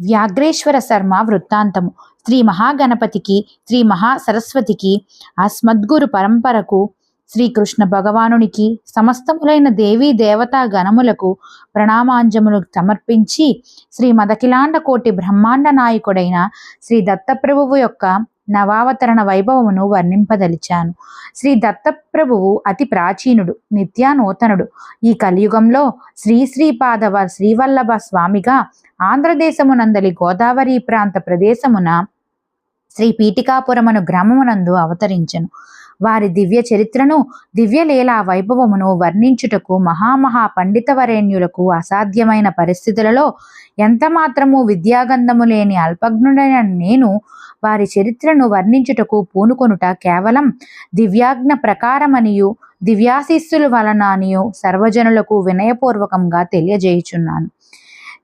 వ్యాఘ్రేశ్వర శర్మ వృత్తాంతము. శ్రీ మహాగణపతికి శ్రీ మహా సరస్వతికి అస్మద్గురు పరంపరకు శ్రీకృష్ణ భగవానునికి సమస్తములైన దేవీ దేవతా గణములకు ప్రణామాంజములు సమర్పించి శ్రీ మదకిలాండ కోటి బ్రహ్మాండ నాయకుడైన శ్రీ దత్తప్రభువు యొక్క నవావతరణ వైభవమును వర్ణింపదలిచాను. శ్రీ దత్తప్రభువు అతి ప్రాచీనుడు నిత్యానూతనుడు. ఈ కలియుగంలో శ్రీ శ్రీపాదవ శ్రీవల్లభ స్వామిగా ఆంధ్రదేశమునందలి గోదావరి ప్రాంత ప్రదేశమున శ్రీ పీఠికాపురమను గ్రామమునందు అవతరించెను. వారి దివ్య చరిత్రను దివ్యలీలా వైభవమును వర్ణించుటకు మహామహా పండితవరేణ్యులకు అసాధ్యమైన పరిస్థితులలో ఎంత మాత్రము విద్యాగంధము లేని అల్పజ్ఞుడైన నేను వారి చరిత్రను వర్ణించుటకు పూనుకొనుట కేవలం దివ్యాజ్ఞ ప్రకారమనియు దివ్యాశిస్సుల వలన అనియు సర్వజనులకు వినయపూర్వకంగా తెలియజేయుచున్నాను.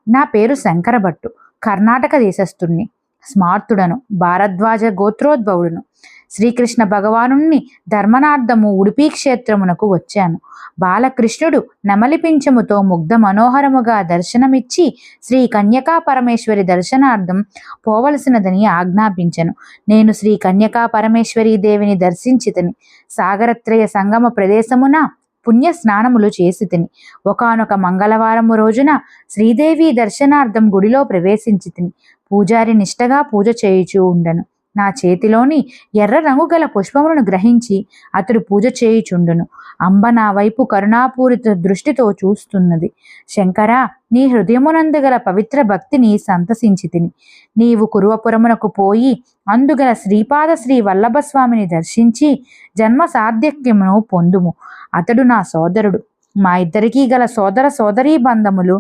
నా పేరు శంకరభట్టు కర్ణాటక దేశస్థుణ్ణి స్మార్తుడను భారద్వాజ గోత్రోద్భవుడును. శ్రీకృష్ణ భగవానుణ్ణి ధర్మనార్థము ఉడిపి క్షేత్రమునకు వచ్చాను. బాలకృష్ణుడు నమలిపించముతో ముగ్ధ మనోహరముగా దర్శనమిచ్చి శ్రీ కన్యకా పరమేశ్వరి దర్శనార్థం పోవలసినదని ఆజ్ఞాపించను. నేను శ్రీ కన్యకా పరమేశ్వరీ దేవిని దర్శించితని. సాగరత్రయ సంగమ ప్రదేశమున పుణ్య స్నానములు చేసి తిని. ఒకనొక మంగళవారము రోజున శ్రీదేవి దర్శనార్థం గుడిలో ప్రవేశించి తిని. పూజారి నిష్టగా పూజ చేయుచూ ఉండను. నా చేతిలోని ఎర్ర రంగు గల పుష్పములను గ్రహించి అతడు పూజ చేయుచుండును. అంబ నా వైపు కరుణాపూరిత దృష్టితో చూస్తున్నది. శంకరా నీ హృదయమునందు గల పవిత్ర భక్తిని సంతసించితిని నీవు కురువపురమునకు పోయి అందుగల శ్రీపాద శ్రీ వల్లభస్వామిని దర్శించి జన్మ సార్థక్యమును పొందుము. అతడు నా సోదరుడు. మా ఇద్దరికీ గల సోదర సోదరీ బంధములు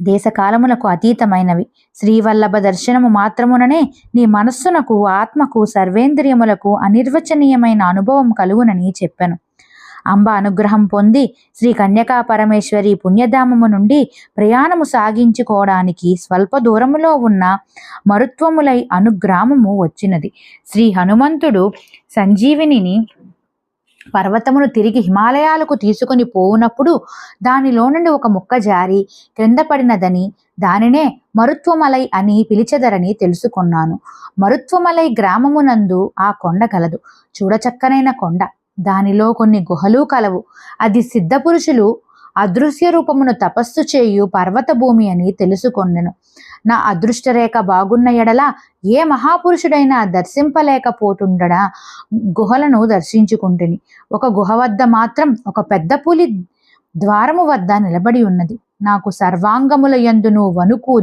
దేశకాలములకు అతీతమైనవి. శ్రీవల్లభ దర్శనము మాత్రముననే నీ మనస్సునకు ఆత్మకు సర్వేంద్రియములకు అనిర్వచనీయమైన అనుభవం కలుగునని చెప్పాను. అంబ అనుగ్రహం పొంది శ్రీ కన్యకా పరమేశ్వరి పుణ్యధామము నుండి ప్రయాణము సాగించుకోవడానికి స్వల్ప దూరములో ఉన్న మరుత్వములై అనుగ్రామము వచ్చినది. శ్రీ హనుమంతుడు సంజీవినిని పర్వతమును తిరిగి హిమాలయాలకు తీసుకొని పోవునప్పుడు దానిలో నుండి ఒక ముక్క జారి క్రింద పడినదని దానినే మరుత్వమలై అని పిలిచెదరని తెలుసుకున్నాను. మరుత్వమలై గ్రామమునందు ఆ కొండ కలదు. చూడచక్కనైన కొండ. దానిలో కొన్ని గుహలు కలవు. అది సిద్ధపురుషులు అదృశ్య రూపమును తపస్సు చేయు పర్వత భూమి అని తెలుసుకొండెను. నా అదృష్టరేఖ బాగున్న ఎడల ఏ మహాపురుషుడైనా దర్శింపలేకపోతుండడా? గుహలను దర్శించుకుంటుని. ఒక గుహ వద్ద మాత్రం ఒక పెద్ద పులి ద్వారము వద్ద నిలబడి ఉన్నది. నాకు సర్వాంగముల యందును వణుకు